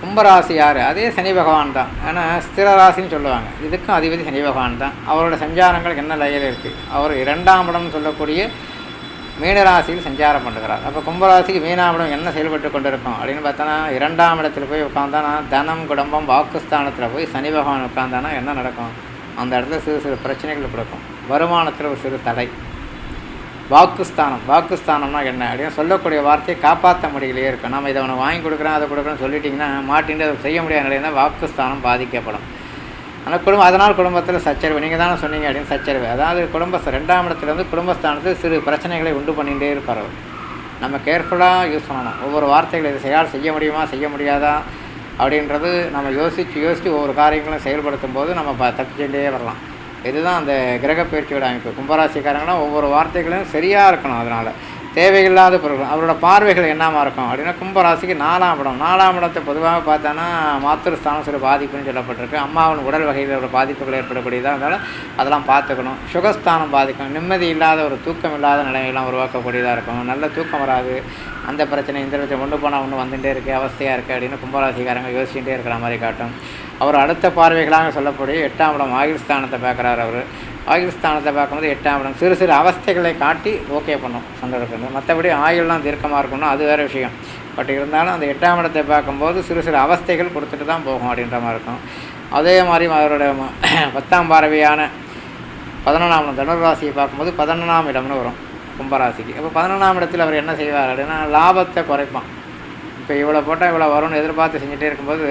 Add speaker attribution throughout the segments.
Speaker 1: கும்பராசி யார்? அதே சனி பகவான் தான். ஏன்னா ஸ்திர ராசின்னு சொல்லுவாங்க. இதுக்கும் அதிபதி சனி பகவான் தான். அவரோட சஞ்சாரங்கள் என்ன லயில் இருக்குது அவர் இரண்டாம் இடம்னு சொல்லக்கூடிய மீனராசியில் சஞ்சாரம் பண்ணுகிறார். அப்போ கும்பராசிக்கு மீனாமிடம் என்ன செயல்பட்டு கொண்டிருக்கும்? அப்படின்னு பார்த்தோன்னா இரண்டாம் இடத்துல போய் உட்காந்தானா தனம் குடும்பம் வாக்குஸ்தானத்தில் போய் சனி பகவான் உட்காந்தானா என்ன நடக்கும்? அந்த இடத்துல சிறு சிறு பிரச்சனைகள் கொடுக்கும். வருமானத்தில் ஒரு சிறு தடை. வாக்குஸ்தானம். வாக்குஸ்தானம்னா என்ன? அப்படின்னு சொல்லக்கூடிய வார்த்தையை காப்பாற்ற முடியலையே இருக்கும். நம்ம இதை உனக்கு வாங்கி கொடுக்குறேன் அதை கொடுக்குறேன்னு சொல்லிட்டிங்கன்னா மாட்டின்னு அதை செய்ய முடியாத நிலையில் வாக்குஸ்தானம் பாதிக்கப்படும். ஆனால் குடும்பம் அதனால் குடும்பத்தில் சச்சரவு. நீங்கள் தானே சொன்னீங்க அப்படின்னு சச்சரவு. அதாவது குடும்ப ரெண்டாம் இடத்துல வந்து குடும்பஸ்தானத்தில் சிறு பிரச்சனைகளை உண்டு பண்ணிகிட்டே இருப்பார் நம்ம கேர்ஃபுல்லாக யூஸ் பண்ணணும். ஒவ்வொரு வார்த்தைகளை இதை செயல் செய்ய முடியுமா செய்ய முடியாதா அப்படின்றது நம்ம யோசித்து யோசித்து ஒவ்வொரு காரியங்களும் செயல்படுத்தும் போது நம்ம ப தப்பிச்சுட்டே வரலாம். இதுதான் அந்த கிரகப்பயிற்சியோட அமைப்பு. கும்பராசிக்காரங்கன்னா ஒவ்வொரு வார்த்தைகளையும் சரியாக இருக்கணும் அதனால். தேவையில்லாத பொருட்கள் அவரோட பார்வைகள் என்னமா இருக்கும் அப்படின்னா கும்பராசிக்கு நாலாம் இடம். நாலாம் இடத்தை பொதுவாக பார்த்தோன்னா மாத்திருஸ்தானம் சில பாதிப்புன்னு சொல்லப்பட்டிருக்கு. அம்மாவின் உடல் வகையில் ஒரு பாதிப்புகள் ஏற்படக்கூடியதாக இருந்தாலும் அதெல்லாம் பார்த்துக்கணும். சுகஸ்தானம் பாதிக்கும். நிம்மதி இல்லாத ஒரு தூக்கம் இல்லாத நிலைமையெல்லாம் உருவாக்கக்கூடியதாக இருக்கும். நல்ல தூக்கம் வராது. அந்த பிரச்சனை இந்த பிரச்சனை கொண்டு போனால் ஒன்று வந்துகிட்டே இருக்குது அவஸ்தையாக இருக்குது அப்படின்னு கும்பராசிக்காரங்க யோசிச்சுட்டே இருக்கிற மாதிரி காட்டும். அவர் அடுத்த பார்வைகளாக சொல்லக்கூடிய எட்டாம் இடம் ஆயுள் ஸ்தானத்தை பார்க்குறாரு அவர். ஆயுள் ஸ்தானத்தை பார்க்கும்போது எட்டாம் இடம். சிறு சிறு அவஸ்தைகளை காட்டி ஓகே பண்ணும் சந்தர்ப்பம் மற்றபடி ஆயுள்லாம் தீர்க்கமாக இருக்கணும் அது வேறு விஷயம். பட் இருந்தாலும் அந்த எட்டாம் இடத்தை பார்க்கும்போது சிறு சிறு அவஸ்தைகள் கொடுத்துட்டு தான் போகும் அப்படின்ற மாதிரி இருக்கும். அதே மாதிரி அவருடைய பத்தாம் பார்வையான பதினொன்றாம் இடம் தனுராசியை பார்க்கும்போது பதினொன்றாம் இடம்னு வரும் கும்பராசிக்கு. அப்போ பதினொன்றாம் இடத்தில் அவர் என்ன செய்வார் அப்படின்னா லாபத்தை குறைப்பான். இப்போ இவ்வளோ போட்டால் இவ்வளோ வரும்னு எதிர்பார்த்து செஞ்சுட்டே இருக்கும்போது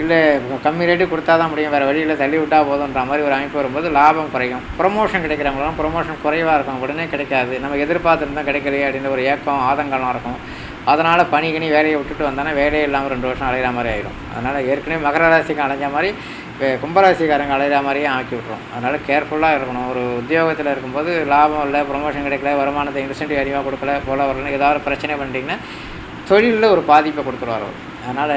Speaker 1: இல்லை கம்மி ரேட்டு கொடுத்தா தான் முடியும். வேறு வழியில் தள்ளி விட்டால் போதுன்ற மாதிரி ஒரு அமைப்பு வரும்போது லாபம் குறையும். ப்ரொமோஷன் கிடைக்கிறவங்களாம் ப்ரொமோஷன் குறைவாக இருக்கும். உடனே கிடைக்காது. நம்ம எதிர்பார்த்துருந்தா கிடைக்கலையே அப்படின்ற ஒரு ஏக்கம் ஆதங்கம்லாம் இருக்கும். அதனால் பனி கிணி வேலையை விட்டுட்டு வந்தானே வேலையே இல்லாமல் ரெண்டு வருஷம் அலையிற மாதிரி ஆயிடும். அதனால் ஏற்கனவே மகர ராசிக்கு அலைஞ்ச மாதிரி கும்பராசிக்காரங்க அலையிற மாதிரியே ஆக்கி விட்ரும் அதனால் கேர்ஃபுல்லாக இருக்கணும். ஒரு உத்தியோகத்தில் இருக்கும்போது லாபம் இல்லை ப்ரொமோஷன் கிடைக்கல வருமானத்தை இன்சென்டிவ் அதிகமாக கொடுக்கல போல வரலன்னு ஏதாவது பிரச்சனை பண்ணிட்டீங்கன்னா தொழிலில் ஒரு பாதிப்பை கொடுத்துருவார் அவர். அதனால்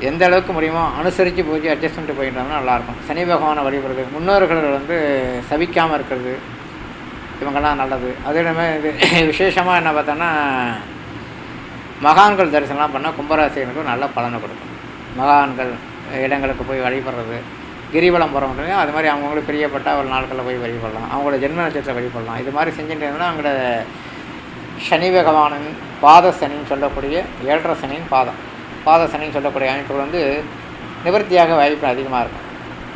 Speaker 1: எந்த அளவுக்கு முடியுமோ அனுசரித்து பூஜை அட்ஜஸ்ட் பண்ணிட்டு போயிட்டோம்னா நல்லாயிருக்கும். சனி பகவானை வழிபடுறது முன்னோர்கள் வந்து சபிக்காமல் இருக்கிறது இவங்கெல்லாம் நல்லது. அதே இல்லாமல் இது விசேஷமாக என்ன பார்த்தோன்னா மகான்கள் தரிசனம்லாம் பண்ணால் கும்பராசிகளுக்கு நல்ல பலனை கொடுக்கும். மகான்கள் இடங்களுக்கு போய் வழிபடுறது கிரிவலம் போகிறவங்க அது மாதிரி அவங்களுக்கு பிரியப்பட்ட ஒரு நாட்களில் போய் வழிபடலாம். அவங்களோட ஜென்ம நட்சத்திரத்தை வழிபடலாம். இது மாதிரி செஞ்சுட்டு இருந்தால் அவங்களோட சனி பகவானின் பாத சனின்னு சொல்லக்கூடிய ஏழரை சனியின் பாதம். பாதசனின்னு சொல்லக்கூடிய அமைப்புகள் வந்து நிவர்த்தியாக வாய்ப்பு அதிகமாக இருக்கும்.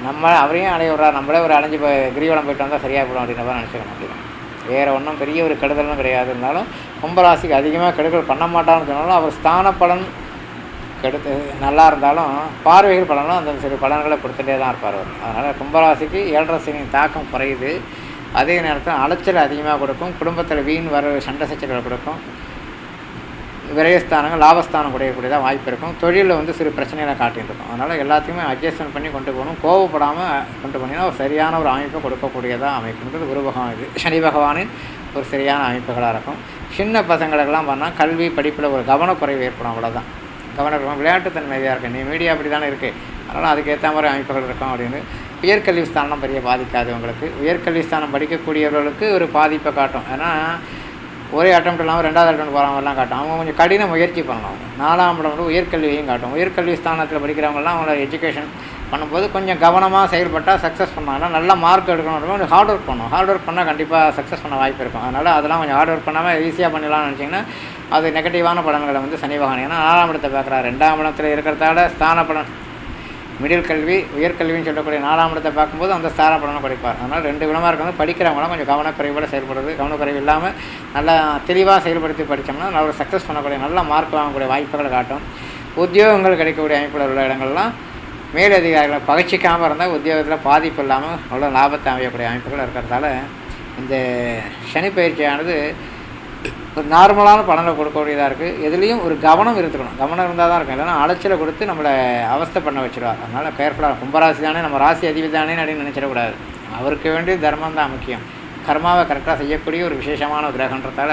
Speaker 1: நம்ம அவரையும் அடைய விட்றா நம்மளே ஒரு அலைஞ்சு போய் கிரிவலம் போயிட்டு வந்தால் சரியாக போயிடும் அப்படின்ற மாதிரி நினச்சிக்கணும் அப்படிதான் வேறு ஒன்றும் பெரிய ஒரு கெடுதலும் கிடையாது. இருந்தாலும் கும்பராசிக்கு அதிகமாக கெடுதல் பண்ண மாட்டான்னு சொன்னாலும் அவர் ஸ்தான பலன் கெடுத்து நல்லா இருந்தாலும் பார்வைகள் பலனும் அந்த சிறு பலன்களை கொடுத்துட்டே தான் இருப்பார் அவர். அதனால் கும்பராசிக்கு ஏழரை சனியின் தாக்கம் குறையுது. அதே நேரத்தில் அலைச்சல் அதிகமாக கொடுக்கும். குடும்பத்தில் வீண் வர சண்டை சச்சரவை கொடுக்கும். விரயஸ்தானங்கள் லாபஸ்தானம் குறையக்கூடியதாக வாய்ப்பு இருக்கும். தொழிலில் வந்து சிறு பிரச்சனைகளை காட்டிகிட்டு இருக்கும். அதனால் எல்லாத்தையுமே அட்ஜஸ்ட்மெண்ட் பண்ணி கொண்டு போகணும். கோவப்படாமல் கொண்டு போனீங்கன்னா ஒரு சரியான ஒரு அமைப்பை கொடுக்கக்கூடியதாக அமைப்புன்றது குரு பகவான் இது. சனி பகவானின் ஒரு சரியான அமைப்புகளாக இருக்கும். சின்ன பசங்களுக்கெல்லாம் பண்ணால் கல்வி படிப்பில் ஒரு கவனக்குறைவு ஏற்படும் அவ்வளோதான் கவனம் விளையாட்டுத்தன்மையாக இருக்குது நீ மீடியா அப்படி தானே இருக்குது அதனால் அதுக்கேற்ற மாதிரி அமைப்புகள் இருக்கும் அப்படின்னு. உயர்கல்வி ஸ்தானம் பெரிய பாதிக்காது உங்களுக்கு. உயர்கல்வி ஸ்தானம் படிக்கக்கூடியவர்களுக்கு ஒரு பாதிப்பை காட்டும். ஏன்னா ஒரே அட்டம் இல்லாமல் ரெண்டாவது அட்டம் போகிறவங்கலாம் காட்டும். அவங்க கொஞ்சம் கடின முயற்சி பண்ணணும் நாலாம் இடம் வந்து உயர்கல்வியையும் காட்டும். உயர்கல்வி ஸ்தானத்தில் படிக்கிறவங்கலாம் அவங்களோட எஜுகேஷன் பண்ணும்போது கொஞ்சம் கவனமாக செயல்பட்டால் சக்ஸஸ் பண்ணாங்கன்னா நல்ல மார்க் எடுக்கணும் கொஞ்சம் ஹார்ட் ஒர்க் பண்ணணும் ஹார்ட் ஒர்க் பண்ணால் கண்டிப்பாக சக்ஸஸ் பண்ண வாய்ப்பு இருக்கும். அதனால் அதெல்லாம் கொஞ்சம் ஹார்ட் ஒர்க் பண்ணாமல் ஈஸியாக பண்ணிடலாம்னு நினச்சிங்கன்னா அது நெகட்டிவான பலன்களை வந்து சனி பகவான் ஏன்னா நாலாம் இடத்தை பார்க்குறாரு. ரெண்டாம் இடத்துல இருக்கிறதால ஸ்தான பலன் மிடில் கல்வி உயர்கல்வின்னு சொல்லக்கூடிய நாலாம் இடத்தை பார்க்கும்போது அந்த ஸ்தான படிப்பார். அதனால் ரெண்டு விதமாக இருக்கணும் படிக்கிறவங்களும் கொஞ்சம் கவனக்குறைவோட செயல்படுறது. கவனக்குறைவு இல்லாமல் நல்லா தெளிவாக செயல்படுத்தி படித்தோம்னா நல்ல ஒரு சக்ஸஸ் பண்ணக்கூடிய நல்ல மார்க் வாங்கக்கூடிய வாய்ப்புகளை காட்டும். உத்தியோகங்கள் கிடைக்கக்கூடிய அமைப்பில் உள்ள இடங்கள்லாம் மேலதிகாரிகளை பகச்சிக்காமல் இருந்தால் உத்தியோகத்தில் பாதிப்பு இல்லாமல் நல்ல லாபத்தை அமையக்கூடிய அமைப்புகள் இருக்கிறதால இந்த சனி பயிற்சியானது ஒரு நார்மலான பலனை கொடுக்கக்கூடியதாக இருக்குது எதுலேயும் ஒரு கவனம் இருந்துக்கணும். கவனம் இருந்தால் தான் இருக்கும். இல்லைன்னா அலைச்சலை கொடுத்து நம்மளை அவஸ்தை பண்ண வச்சிருவார் அதனால் கேர்ஃபுல்லாக கும்பராசி தானே நம்ம ராசி அதிபதி தானே அப்படின்னு நினச்சிடக்கூடாது. அவருக்கு வேண்டிய தர்மம் தான் முக்கியம். கர்மாவை கரெக்டாக செய்யக்கூடிய ஒரு விசேஷமான கிரகன்றதால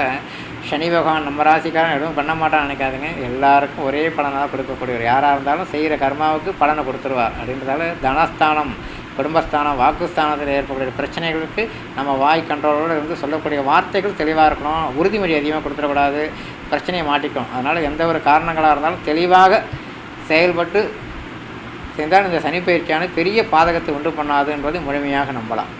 Speaker 1: சனி பகவான் நம்ம ராசிக்காரன் எதுவும் பண்ண மாட்டான்னு நினைக்காதுங்க. எல்லாருக்கும் ஒரே பலனாக கொடுக்கக்கூடியவர். யாராக இருந்தாலும் செய்கிற கர்மாவுக்கு பலனை கொடுத்துருவார். அப்படின்றதால தனஸ்தானம் குடும்பஸ்தானம் வாக்குஸ்தானத்தில் ஏற்படக்கூடிய பிரச்சனைகளுக்கு நம்ம வாய் கண்ட்ரோலோடு இருந்து சொல்லக்கூடிய வார்த்தைகள் தெளிவாக இருக்கணும். உறுதிமொழி அதிகமாக கொடுத்துடக்கூடாது. பிரச்சனையை மாட்டிக்கும். அதனால் எந்த ஒரு காரணங்களாக இருந்தாலும் தெளிவாக செயல்பட்டு செய்தால் இந்த சனிப்பயிற்சியானது பெரிய பாதகத்தை உண்டு பண்ணாது என்பதை முழுமையாக நம்பலாம்.